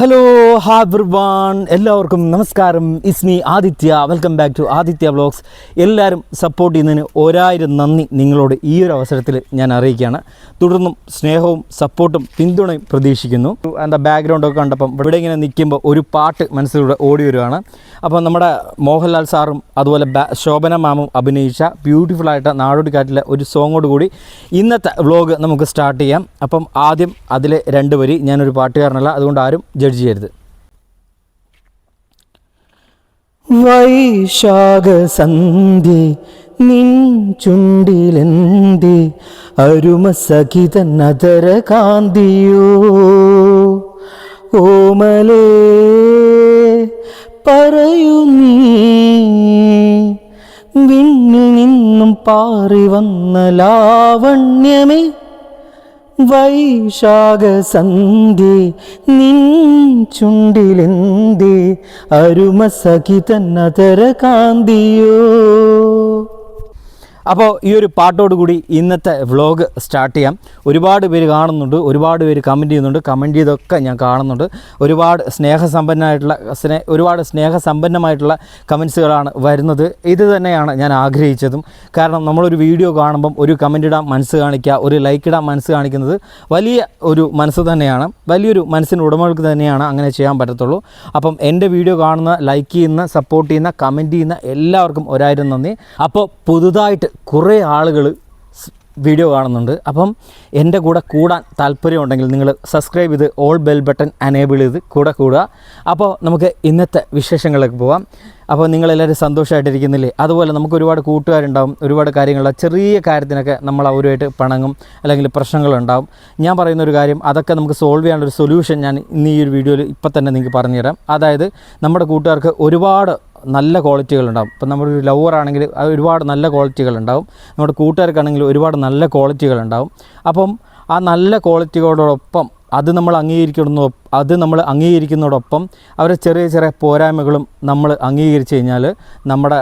Hello ഹാബ്രിവാൺ എല്ലാവർക്കും നമസ്കാരം. ഇസ്മി Aditya. Welcome back to Aditya vlogs എല്ലാവരും സപ്പോർട്ട് ചെയ്യുന്നതിന് ഒരായിരം നന്ദി നിങ്ങളോട് ഈ ഒരു അവസരത്തിൽ ഞാൻ അറിയിക്കുകയാണ്. തുടർന്നും സ്നേഹവും സപ്പോർട്ടും പിന്തുണയും പ്രതീക്ഷിക്കുന്നു. എന്താ ബാക്ക്ഗ്രൗണ്ടൊക്കെ കണ്ടപ്പം ഇവിടെ ഇങ്ങനെ നിൽക്കുമ്പോൾ ഒരു പാട്ട് മനസ്സിലൂടെ ഓടി വരുവാണ്. അപ്പോൾ നമ്മുടെ മോഹൻലാൽ സാറും അതുപോലെ ശോഭന മാമും അഭിനയിച്ച ബ്യൂട്ടിഫുൾ ആയിട്ട് നാടോടിക്കാറ്റിലെ ഒരു സോങ്ങോട് കൂടി ഇന്നത്തെ വ്ലോഗ് നമുക്ക് സ്റ്റാർട്ട് ചെയ്യാം. അപ്പം ആദ്യം അതിലെ രണ്ട് വരി. ഞാനൊരു പാട്ടുകാരനല്ല അതുകൊണ്ട് ആരും ജഡ്ജ് ചെയ്യരുത് വൈശാഖ സന്ധ്യ നിൻ ചുണ്ടിലെന്തി അരുമ സഹിത നദര കാന്തിയോ ഓമലേ പറയൂ നീ നിന്നും പാറി വന്ന ലാവണ്യമേ? വൈശാഖ സന്ധ്യ നിൻ ചുണ്ടിലെന്തേ അരുമസഖി തന്നതര നതര കാന്തിയോ അപ്പോൾ ഈ ഒരു പാട്ടോട് കൂടി ഇന്നത്തെ വ്ളോഗ് സ്റ്റാർട്ട് ചെയ്യാം. ഒരുപാട് പേര് കാണുന്നുണ്ട് ഒരുപാട് പേര് കമന്റ് ചെയ്യുന്നുണ്ട് കമന്റ് ചെയ്തൊക്കെ ഞാൻ കാണുന്നുണ്ട്. ഒരുപാട് സ്നേഹസമ്പന്നമായിട്ടുള്ള സ്നേ ഒരുപാട് സ്നേഹസമ്പന്നമായിട്ടുള്ള കമൻസുകളാണ് വരുന്നത്. ഇത് തന്നെയാണ് ഞാൻ ആഗ്രഹിച്ചതും. കാരണം നമ്മളൊരു വീഡിയോ കാണുമ്പം ഒരു കമന്റ് ഇടാൻ മനസ്സ് കാണിക്കുക ഒരു ലൈക്ക് ഇടാൻ മനസ്സ് കാണിക്കുന്നത് വലിയ ഒരു മനസ്സ് തന്നെയാണ്. വലിയൊരു മനസ്സിന് ഉടമകൾക്ക് തന്നെയാണ് അങ്ങനെ ചെയ്യാൻ പറ്റത്തുള്ളൂ. അപ്പം എന്റെ വീഡിയോ കാണുന്ന ലൈക്ക് ചെയ്യുന്ന സപ്പോർട്ട് ചെയ്യുന്ന കമന്റ് ചെയ്യുന്ന എല്ലാവർക്കും ഒരായിരം നന്ദി. അപ്പോൾ പുതുതായിട്ട് കുറേ ആളുകൾ വീഡിയോ കാണുന്നുണ്ട്. അപ്പം എന്റെ കൂടെ കൂടാൻ താല്പര്യമുണ്ടെങ്കിൽ നിങ്ങൾ സബ്സ്ക്രൈബ് ചെയ്ത് ഓൾ ബെൽ ബട്ടൺ അനേബിൾ ചെയ്ത് കൂടെ കൂടുക. അപ്പോൾ നമുക്ക് ഇന്നത്തെ വിശേഷങ്ങളിലേക്ക് പോവാം. അപ്പോൾ നിങ്ങളെല്ലാവരും സന്തോഷമായിട്ടിരിക്കുന്നില്ലേ അതുപോലെ നമുക്ക് ഒരുപാട് കൂട്ടുകാരുണ്ടാവും ഒരുപാട് കാര്യങ്ങൾ ചെറിയ കാര്യത്തിനൊക്കെ നമ്മൾ അവരുമായിട്ട് പണങ്ങും അല്ലെങ്കിൽ പ്രശ്നങ്ങളുണ്ടാവും. ഞാൻ പറയുന്ന ഒരു കാര്യം അതൊക്കെ നമുക്ക് സോൾവ് ചെയ്യാനുള്ളൊരു സൊല്യൂഷൻ ഞാൻ ഇന്ന് ഈ ഒരു വീഡിയോയിൽ ഇപ്പം തന്നെ നിങ്ങൾക്ക് പറഞ്ഞുതരാം. അതായത് നമ്മുടെ കൂട്ടുകാർക്ക് ഒരുപാട് നല്ല ക്വാളിറ്റികളുണ്ടാവും ഇപ്പം നമ്മുടെ ഒരു ലവർ ആണെങ്കിൽ ഒരുപാട് നല്ല ക്വാളിറ്റികളുണ്ടാവും നമ്മുടെ കൂട്ടുകാർക്കാണെങ്കിൽ ഒരുപാട് നല്ല ക്വാളിറ്റികളുണ്ടാവും അപ്പം ആ നല്ല ക്വാളിറ്റികളോടൊപ്പം അത് നമ്മൾ അംഗീകരിക്കുന്ന അത് നമ്മൾ അംഗീകരിക്കുന്നതോടൊപ്പം അവരെ ചെറിയ ചെറിയ പോരായ്മകളും നമ്മൾ അംഗീകരിച്ച് കഴിഞ്ഞാൽ നമ്മുടെ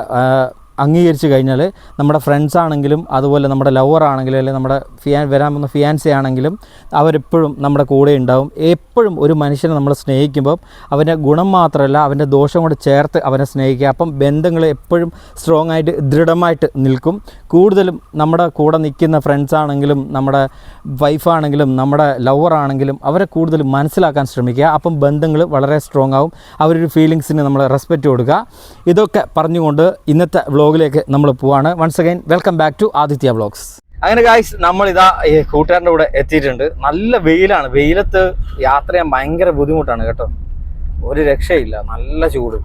അംഗീകരിച്ച് കഴിഞ്ഞാൽ നമ്മുടെ ഫ്രണ്ട്സ് ആണെങ്കിലും അതുപോലെ നമ്മുടെ ലവർ ആണെങ്കിലും അല്ലെങ്കിൽ നമ്മുടെ ഫിയാൻ വരാൻ പോകുന്ന ഫിയാൻസി ആണെങ്കിലും അവരെപ്പോഴും നമ്മുടെ കൂടെ ഉണ്ടാവും. എപ്പോഴും ഒരു മനുഷ്യനെ നമ്മൾ സ്നേഹിക്കുമ്പോൾ അവന്റെ ഗുണം മാത്രമല്ല അവന്റെ ദോഷം കൂടെ ചേർത്ത് അവനെ സ്നേഹിക്കുക. അപ്പം ബന്ധങ്ങൾ എപ്പോഴും സ്ട്രോങ് ആയിട്ട് ദൃഢമായിട്ട് നിൽക്കും. കൂടുതലും നമ്മുടെ കൂടെ നിൽക്കുന്ന ഫ്രണ്ട്സ് ആണെങ്കിലും നമ്മുടെ വൈഫാണെങ്കിലും നമ്മുടെ ലവർ ആണെങ്കിലും അവരെ കൂടുതൽ മനസ്സിലാക്കാൻ ശ്രമിക്കുക. അപ്പം ബന്ധങ്ങൾ വളരെ സ്ട്രോങ് ആവും. അവരൊരു ഫീലിങ്സിന് നമ്മൾ റെസ്പെക്റ്റ് കൊടുക്കുക. ഇതൊക്കെ പറഞ്ഞുകൊണ്ട് ഇന്നത്തെ വ്ളോഗിലേക്ക് നമ്മൾ പോവാണ്. Once again welcome back to Aditya vlogs അങ്ങനെ ഗായ്സ് നമ്മൾ ഈ കൂട്ടുകാരന്റെ കൂടെ എത്തിയിട്ടുണ്ട്. നല്ല വെയിലാണ്. വെയിലത്ത് യാത്ര ചെയ്യാൻ ഭയങ്കര ബുദ്ധിമുട്ടാണ് കേട്ടോ. ഒരു രക്ഷയില്ല. നല്ല ചൂട്.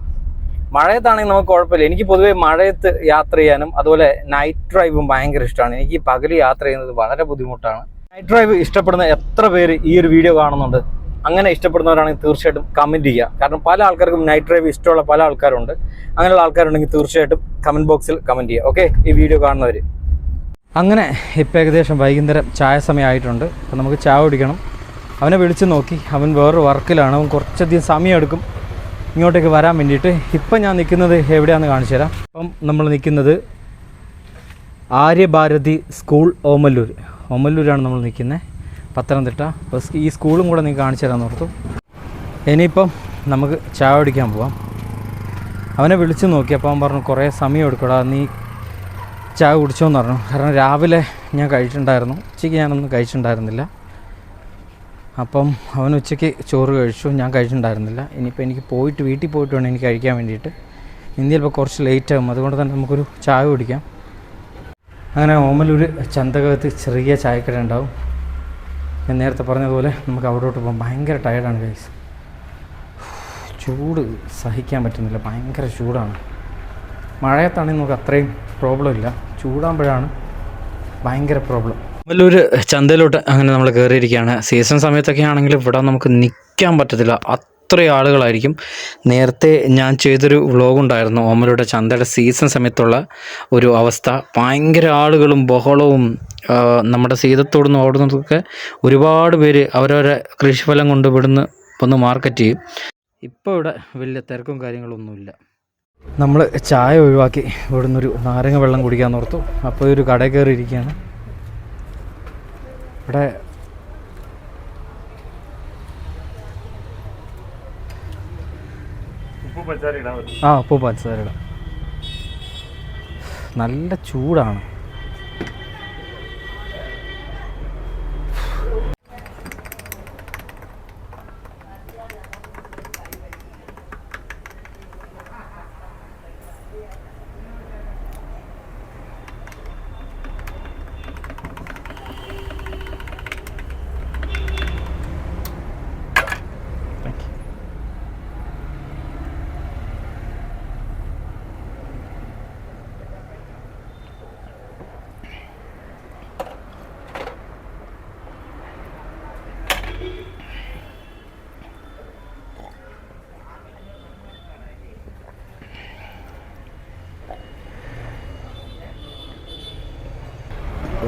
മഴയത്താണെങ്കിൽ നമുക്ക് കുഴപ്പമില്ല. എനിക്ക് പൊതുവേ മഴയത്ത് യാത്ര ചെയ്യാനും അതുപോലെ നൈറ്റ് ഡ്രൈവും ഭയങ്കര ഇഷ്ടമാണ്. എനിക്ക് പകൽ യാത്ര ചെയ്യുന്നത് വളരെ ബുദ്ധിമുട്ടാണ്. നൈറ്റ് ഡ്രൈവ് ഇഷ്ടപ്പെടുന്ന എത്ര പേര് ഈ ഒരു വീഡിയോ കാണുന്നുണ്ട്? അങ്ങനെ ഇഷ്ടപ്പെടുന്നവരാണെങ്കിൽ തീർച്ചയായിട്ടും കമന്റ് ചെയ്യുക. കാരണം പല ആൾക്കാർക്കും നൈറ്റ് ഡ്രൈവ് ഇഷ്ടമുള്ള പല ആൾക്കാരുണ്ട്. അങ്ങനെയുള്ള ആൾക്കാരുണ്ടെങ്കിൽ തീർച്ചയായിട്ടും കമന്റ് ബോക്സിൽ കമന്റ് ചെയ്യുക. ഓക്കെ ഈ വീഡിയോ കാണുന്നവർ അങ്ങനെ ഇപ്പം ഏകദേശം വൈകുന്നേരം ചായ സമയമായിട്ടുണ്ട് അപ്പോൾ നമുക്ക് ചായ കുടിക്കണം. അവനെ വിളിച്ച് നോക്കി. അവൻ വേറൊരു വർക്കിലാണ്. അവൻ കുറച്ചധികം സമയമെടുക്കും. ഇങ്ങോട്ടേക്ക് വരാൻ വേണ്ടിയിട്ട്. ഇപ്പം ഞാൻ നിൽക്കുന്നത് എവിടെയാണെന്ന് കാണിച്ചു തരാം. അപ്പം നമ്മൾ നിൽക്കുന്നത് ആര്യഭാരതി സ്കൂൾ ഓമല്ലൂർ. ഓമല്ലൂരാണ് നമ്മൾ നിൽക്കുന്നത്. പത്തനംതിട്ട. അപ്പോൾ ഈ സ്കൂളും കൂടെ നിങ്ങൾക്ക് കാണിച്ചു തരാൻ ഓർത്തു. ഇനിയിപ്പം നമുക്ക് ചായ കുടിക്കാൻ പോവാം. അവനെ വിളിച്ചു നോക്കി. അപ്പോൾ അവൻ പറഞ്ഞു കുറേ സമയം എടുക്കടാ. നീ ചായ കുടിച്ചോന്ന് പറഞ്ഞു. കാരണം രാവിലെ ഞാൻ കഴിച്ചിട്ടുണ്ടായിരുന്നു. ഉച്ചയ്ക്ക് ഞാനൊന്നും കഴിച്ചിട്ടുണ്ടായിരുന്നില്ല. അപ്പം അവൻ ഉച്ചയ്ക്ക് ചോറ് കഴിച്ചു. ഞാൻ കഴിച്ചിട്ടുണ്ടായിരുന്നില്ല. ഇനിയിപ്പോൾ എനിക്ക് പോയിട്ട് വീട്ടിൽ പോയിട്ട് വേണം എനിക്ക് കഴിക്കാൻ വേണ്ടിയിട്ട്. ഇന്ത്യയിൽ ഇപ്പോൾ കുറച്ച് ലേറ്റ് ആകും അതുകൊണ്ട് തന്നെ നമുക്കൊരു ചായ കുടിക്കാം. അങ്ങനെ ഓമലൂർ ചന്തകത്ത് ചെറിയ ചായക്കട ഉണ്ടാവും. ഞാൻ നേരത്തെ പറഞ്ഞതുപോലെ നമുക്ക് അവിടോട്ട് പോകാം ഭയങ്കര ടയർഡാണ് ഗൈസ് ചൂട് സഹിക്കാൻ പറ്റുന്നില്ല. ഭയങ്കര ചൂടാണ്. മഴയത്താണെങ്കിൽ നമുക്ക് അത്രയും പ്രോബ്ലം ഇല്ല. ചൂടാകുമ്പോഴാണ് ഭയങ്കര പ്രോബ്ലം വലിയൊരു ചന്തയിലോട്ട് അങ്ങനെ നമ്മൾ കയറിയിരിക്കുകയാണ്. സീസൺ സമയത്തൊക്കെ ആണെങ്കിൽ ഇവിടെ നമുക്ക് നിൽക്കാൻ പറ്റത്തില്ല. അത്രയും ആളുകളായിരിക്കും. നേരത്തെ ഞാൻ ചെയ്തൊരു വ്ളോഗുണ്ടായിരുന്നു ഓമലയുടെ ചന്തയുടെ സീസൺ സമയത്തുള്ള ഒരു അവസ്ഥ. ഭയങ്കര ആളുകളും ബഹളവും നമ്മുടെ സീതത്തോടുന്ന് ഓടുന്നതൊക്കെ ഒരുപാട് പേര് അവരവരെ കൃഷിഫലം കൊണ്ട് ഇവിടുന്ന് വന്ന് മാർക്കറ്റ് ചെയ്യും. ഇപ്പോൾ ഇവിടെ വലിയ തിരക്കും കാര്യങ്ങളൊന്നുമില്ല. നമ്മൾ ചായ ഒഴിവാക്കി ഇവിടുന്ന് ഒരു നാരങ്ങ വെള്ളം കുടിക്കാൻ ഓർത്തു. അപ്പോൾ ഒരു കടയിൽ കയറിയിരിക്കുകയാണ്. ഇവിടെ ആ ഉപ്പ് പഞ്ചസാര ഇടാം നല്ല ചൂടാണ്.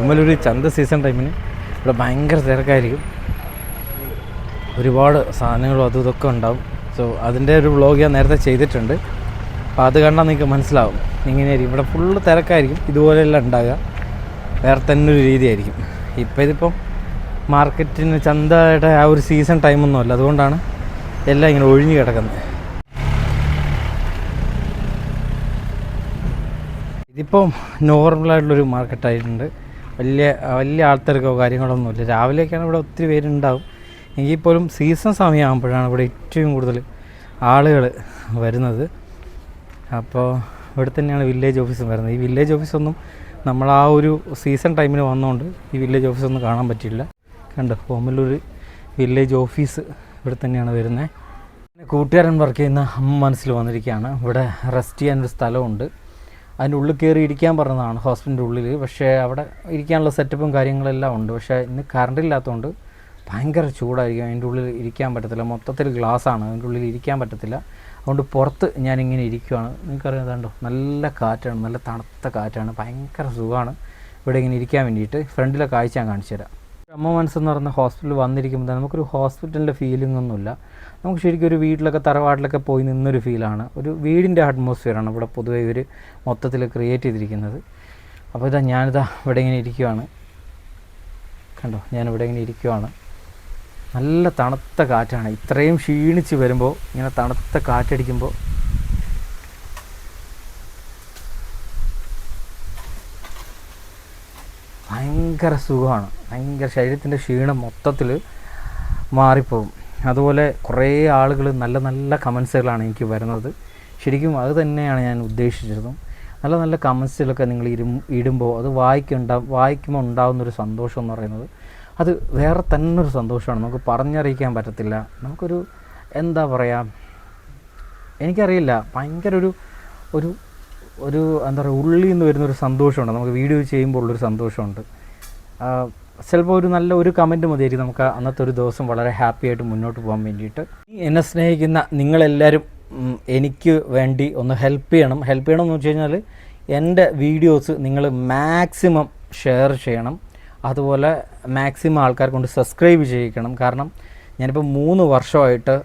ഉമ്മലൊരു ചന്ത സീസൺ ടൈമിന് ഇവിടെ ഭയങ്കര തിരക്കായിരിക്കും. ഒരുപാട് സാധനങ്ങളും അതും ഇതൊക്കെ ഉണ്ടാവും. സോ അതിന്റെ ഒരു വ്ളോഗ് ഞാൻ നേരത്തെ ചെയ്തിട്ടുണ്ട്. അപ്പോൾ അത് കണ്ടാൽ നിങ്ങൾക്ക് മനസ്സിലാവും. ഇങ്ങനെയായിരിക്കും. ഇവിടെ ഫുള്ള് തിരക്കായിരിക്കും. ഇതുപോലെയെല്ലാം ഉണ്ടാകുക വേറെ തന്നെ ഒരു രീതിയായിരിക്കും. ഇപ്പോൾ ഇതിപ്പം മാർക്കറ്റിന് ചന്തയുടെ ആ ഒരു സീസൺ ടൈമൊന്നും അല്ല. അതുകൊണ്ടാണ് എല്ലാം ഇങ്ങനെ ഒഴിഞ്ഞു കിടക്കുന്നത്. ഇതിപ്പം നോർമലായിട്ടുള്ളൊരു മാർക്കറ്റായിട്ടുണ്ട് വലിയ വലിയ ആൾത്തിരക്കോ കാര്യങ്ങളൊന്നുമില്ല രാവിലെയൊക്കെയാണ് ഇവിടെ ഒത്തിരി പേരുണ്ടാവും. എങ്കിൽ പോലും സീസൺ സമയമാകുമ്പോഴാണ് ഇവിടെ ഏറ്റവും കൂടുതൽ ആളുകൾ വരുന്നത്. അപ്പോൾ ഇവിടെ തന്നെയാണ് വില്ലേജ് ഓഫീസും വരുന്നത്. ഈ വില്ലേജ് ഓഫീസൊന്നും നമ്മൾ ആ ഒരു സീസൺ ടൈമിന് വന്നുകൊണ്ട് ഈ വില്ലേജ് ഓഫീസൊന്നും കാണാൻ പറ്റില്ല കണ്ടോ ഹോമിലൊരു വില്ലേജ് ഓഫീസ് ഇവിടെ തന്നെയാണ് വരുന്നത്. കൂട്ടുകാരൻ വർക്ക് ചെയ്യുന്ന അമ്മ മനസ്സിൽ വന്നിരിക്കുകയാണ്. ഇവിടെ റെസ്റ്റ് ചെയ്യാനൊരു സ്ഥലമുണ്ട്. അതിന്റെ ഉള്ളിൽ കയറി ഇരിക്കാൻ പറഞ്ഞതാണ് ഹോസ്പിറ്റലിന്റെ ഉള്ളിൽ. പക്ഷേ അവിടെ ഇരിക്കാനുള്ള സെറ്റപ്പും കാര്യങ്ങളെല്ലാം ഉണ്ട്. പക്ഷേ ഇന്ന് കറണ്ട് ഇല്ലാത്തതുകൊണ്ട് ഭയങ്കര ചൂടായിരിക്കും. അതിന്റെ ഉള്ളിൽ ഇരിക്കാൻ പറ്റത്തില്ല. മൊത്തത്തിൽ ഗ്ലാസ്സാണ് അതിന്റെ ഉള്ളിൽ ഇരിക്കാൻ പറ്റത്തില്ല. അതുകൊണ്ട് പുറത്ത് ഞാനിങ്ങനെ ഇരിക്കുവാണ്. നിങ്ങൾക്കറിയാം കണ്ടോ നല്ല കാറ്റാണ്. നല്ല തണുത്ത കാറ്റാണ്. ഭയങ്കര സുഖമാണ്. ഇവിടെ ഇങ്ങനെ ഇരിക്കാൻ വേണ്ടിയിട്ട് ഫ്രണ്ടിലെ കാഴ്ച ഞാൻ കാണിച്ചു തരാം. അമ്മ മനസ്സെന്ന് പറയുന്ന ഹോസ്പിറ്റലിൽ വന്നിരിക്കുമ്പോൾ തന്നെ നമുക്കൊരു ഹോസ്പിറ്റലിന്റെ ഫീലിംഗ് ഒന്നുമില്ല. നമുക്ക് ശരിക്കും ഒരു വീട്ടിലൊക്കെ തറവാട്ടിലൊക്കെ പോയി നിന്നൊരു ഫീലാണ് ഒരു വീടിന്റെ അറ്റ്മോസ്ഫിയറാണ് ഇവിടെ പൊതുവേ ഇവർ മൊത്തത്തിൽ ക്രിയേറ്റ് ചെയ്തിരിക്കുന്നത്. അപ്പോൾ ഇതാ ഞാനിതാ ഇവിടെ ഇങ്ങനെ ഇരിക്കുവാണ്. കണ്ടോ? ഞാനിവിടെ ഇങ്ങനെ ഇരിക്കുവാണ്. നല്ല തണുത്ത കാറ്റാണ്. ഇത്രയും ക്ഷീണിച്ച് വരുമ്പോൾ ഇങ്ങനെ തണുത്ത കാറ്റടിക്കുമ്പോൾ ഭയങ്കര സുഖമാണ്. ഭയങ്കര ശരീരത്തിന്റെ ക്ഷീണം മൊത്തത്തിൽ മാറിപ്പോകും. അതുപോലെ കുറേ ആളുകൾ നല്ല നല്ല കമൻസുകളാണ് എനിക്ക് വരുന്നത്. ശരിക്കും അത് തന്നെയാണ് ഞാൻ ഉദ്ദേശിച്ചതും. നല്ല നല്ല കമൻസുകളൊക്കെ നിങ്ങൾ ഇരു ഇടുമ്പോൾ അത് വായിക്കുണ്ടാ വായിക്കുമ്പോൾ ഉണ്ടാകുന്നൊരു സന്തോഷം എന്ന് പറയുന്നത് അത് വേറെ തന്നെ ഒരു സന്തോഷമാണ്. നമുക്ക് പറഞ്ഞറിയിക്കാൻ പറ്റത്തില്ല. നമുക്കൊരു എന്താ പറയുക എനിക്കറിയില്ല. ഭയങ്കര ഒരു ഒരു ഒരു എന്താ പറയുക ഉള്ളിൽ നിന്ന് വരുന്നൊരു സന്തോഷമുണ്ട്. നമുക്ക് വീഡിയോ ചെയ്യുമ്പോൾ ഉള്ളൊരു സന്തോഷമുണ്ട്. ചിലപ്പോൾ ഒരു നല്ല ഒരു കമന്റ് മതിയായിരിക്കും നമുക്ക് അന്നത്തെ ഒരു ദിവസം വളരെ ഹാപ്പി ആയിട്ട് മുന്നോട്ട് പോകാൻ വേണ്ടിയിട്ട്. എന്നെ സ്നേഹിക്കുന്ന നിങ്ങളെല്ലാവരും എനിക്ക് വേണ്ടി ഒന്ന് ഹെൽപ്പ് ചെയ്യണം. ഹെൽപ്പ് ചെയ്യണം എന്ന് വെച്ച് കഴിഞ്ഞാൽ എന്റെ വീഡിയോസ് നിങ്ങൾ മാക്സിമം ഷെയർ ചെയ്യണം. അതുപോലെ മാക്സിമം ആൾക്കാർ കൊണ്ട് സബ്സ്ക്രൈബ് ചെയ്യിക്കണം. കാരണം ഞാനിപ്പോൾ മൂന്ന് വർഷമായിട്ട്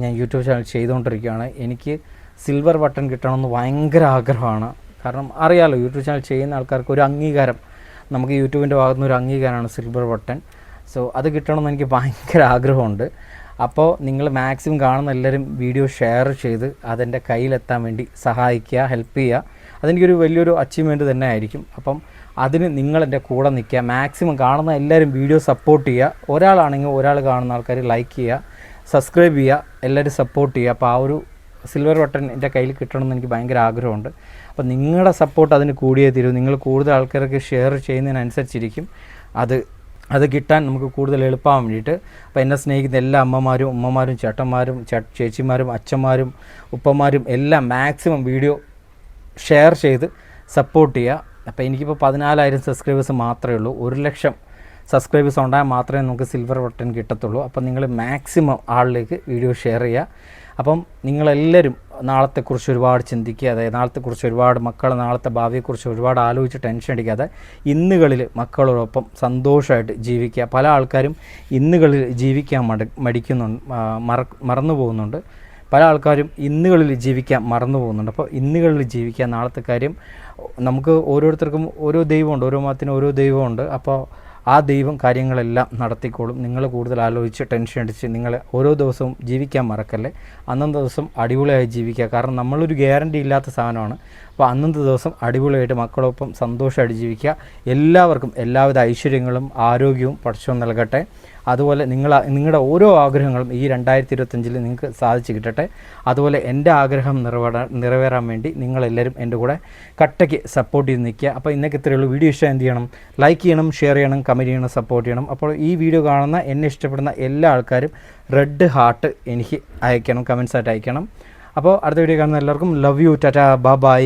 ഞാൻ യൂട്യൂബ് ചാനൽ ചെയ്തുകൊണ്ടിരിക്കുകയാണ്. എനിക്ക് സിൽവർ ബട്ടൺ കിട്ടണമെന്ന് ഭയങ്കര ആഗ്രഹമാണ്. കാരണം അറിയാലോ യൂട്യൂബ് ചാനൽ ചെയ്യുന്ന ആൾക്കാർക്ക് ഒരു അംഗീകാരം. നമുക്ക് യൂട്യൂബിന്റെ ഭാഗത്തു ഒരു അംഗീകാരമാണ് സിൽവർ ബട്ടൺ സോ അത് കിട്ടണമെന്ന് എനിക്ക് ഭയങ്കര ആഗ്രഹമുണ്ട്. അപ്പോൾ നിങ്ങൾ മാക്സിമം കാണുന്ന എല്ലാവരും വീഡിയോ ഷെയർ ചെയ്ത് അതെന്റെ കയ്യിലെത്താൻ വേണ്ടി സഹായിക്കുക ഹെൽപ്പ് ചെയ്യുക. അതെനിക്കൊരു വലിയൊരു അച്ചീവ്മെന്റ് തന്നെ ആയിരിക്കും. അപ്പം അതിന് നിങ്ങളെന്റെ കൂടെ നിൽക്കുക. മാക്സിമം കാണുന്ന എല്ലാവരും വീഡിയോ സപ്പോർട്ട് ചെയ്യുക. ഒരാളാണെങ്കിൽ ഒരാൾ കാണുന്ന ആൾക്കാർ ലൈക്ക് ചെയ്യുക. സബ്സ്ക്രൈബ് ചെയ്യുക. എല്ലാവരും സപ്പോർട്ട് ചെയ്യുക. അപ്പോൾ ആ ഒരു സിൽവർ ബട്ടൺ എന്റെ കയ്യിൽ കിട്ടണമെന്ന് എനിക്ക് ഭയങ്കര ആഗ്രഹമുണ്ട്. അപ്പോൾ നിങ്ങളുടെ സപ്പോർട്ട് അതിന് കൂടിയേ തീരൂ. നിങ്ങൾ കൂടുതൽ ആൾക്കാർക്ക് ഷെയർ ചെയ്യുന്നതിനനുസരിച്ചിരിക്കും. അത് അത് കിട്ടാൻ നമുക്ക് കൂടുതൽ എളുപ്പമാകാൻ വേണ്ടിയിട്ട്. അപ്പോൾ എന്നെ സ്നേഹിക്കുന്ന എല്ലാ അമ്മമാരും ഉമ്മമാരും ചേട്ടന്മാരും ചേച്ചിമാരും അച്ഛന്മാരും ഉപ്പമാരും എല്ലാം മാക്സിമം വീഡിയോ ഷെയർ ചെയ്ത് സപ്പോർട്ട് ചെയ്യുക. അപ്പോൾ എനിക്കിപ്പോൾ പതിനാലായിരം സബ്സ്ക്രൈബേഴ്സ് മാത്രമേ ഉള്ളൂ. ഒരു ലക്ഷം സബ്സ്ക്രൈബേഴ്സ് ഉണ്ടായാൽ മാത്രമേ നമുക്ക് സിൽവർ ബട്ടൺ കിട്ടത്തുള്ളൂ. അപ്പോൾ നിങ്ങൾ മാക്സിമം ആളിലേക്ക് വീഡിയോ ഷെയർ ചെയ്യുക. അപ്പം നിങ്ങളെല്ലാവരും നാളത്തെക്കുറിച്ച് ഒരുപാട് ചിന്തിക്കുക അതായത് നാളത്തെക്കുറിച്ച് ഒരുപാട് മക്കളെ നാളത്തെ ഭാവിയെക്കുറിച്ച് ഒരുപാട് ആലോചിച്ച് ടെൻഷൻ അടിക്കാതെ ഇന്നുകളിൽ മക്കളോടൊപ്പം സന്തോഷമായിട്ട് ജീവിക്കുക. പല ആൾക്കാരും ഇന്നുകളിൽ ജീവിക്കാൻ മട മടിക്കുന്നുണ്ട് മറ മറന്നു പോകുന്നുണ്ട്. പല ആൾക്കാരും ഇന്നുകളിൽ ജീവിക്കാൻ മറന്നു പോകുന്നുണ്ട്. അപ്പോൾ ഇന്നുകളിൽ ജീവിക്കാൻ നാളത്തെ കാര്യം നമുക്ക് ഓരോരുത്തർക്കും ഓരോ ദൈവമുണ്ട് ഓരോ മതത്തിനും ഓരോ ദൈവമുണ്ട്. അപ്പോൾ ആ ദൈവം കാര്യങ്ങളെല്ലാം നടത്തിക്കോളും. നിങ്ങൾ കൂടുതൽ ആലോചിച്ച് ടെൻഷൻ അടിച്ച് നിങ്ങൾ ഓരോ ദിവസവും ജീവിക്കാൻ മറക്കല്ലേ? അന്നത്തെ ദിവസം അടിപൊളിയായി ജീവിക്കുക. കാരണം നമ്മളൊരു ഗ്യാരണ്ടി ഇല്ലാത്ത സാധനമാണ്. അപ്പോൾ അന്നത്തെ ദിവസം അടിപൊളിയായിട്ട് മക്കളൊപ്പം സന്തോഷമായിട്ട് ജീവിക്കുക. എല്ലാവർക്കും എല്ലാവിധ ഐശ്വര്യങ്ങളും ആരോഗ്യവും പഠിച്ചു നൽകട്ടെ. അതുപോലെ നിങ്ങൾ നിങ്ങളുടെ ഓരോ ആഗ്രഹങ്ങളും ഈ രണ്ടായിരത്തി ഇരുപത്തഞ്ചിൽ നിങ്ങൾക്ക് സാധിച്ചു കിട്ടട്ടെ. അതുപോലെ എന്റെ ആഗ്രഹം നിറവേറാൻ നിറവേറാൻ വേണ്ടി നിങ്ങളെല്ലാവരും എന്റെ കൂടെ കട്ടയ്ക്ക് സപ്പോർട്ട് ചെയ്ത് നിൽക്കുക. അപ്പോൾ ഇന്നൊക്കെ ഉള്ളൂ. വീഡിയോ ഇഷ്ടം എന്ത് ചെയ്യണം? ലൈക്ക് ചെയ്യണം ഷെയർ ചെയ്യണം കമന്റ് ചെയ്യണം സപ്പോർട്ട് ചെയ്യണം. അപ്പോൾ ഈ വീഡിയോ കാണുന്ന എന്നെ ഇഷ്ടപ്പെടുന്ന എല്ലാ ആൾക്കാരും റെഡ് ഹാർട്ട് എനിക്ക് അയക്കണം കമൻസ് ആയിട്ട് അയക്കണം. അപ്പോൾ അടുത്ത വീഡിയോ കാണുന്ന എല്ലാവർക്കും ലവ് യു ടാറ്റ ബൈ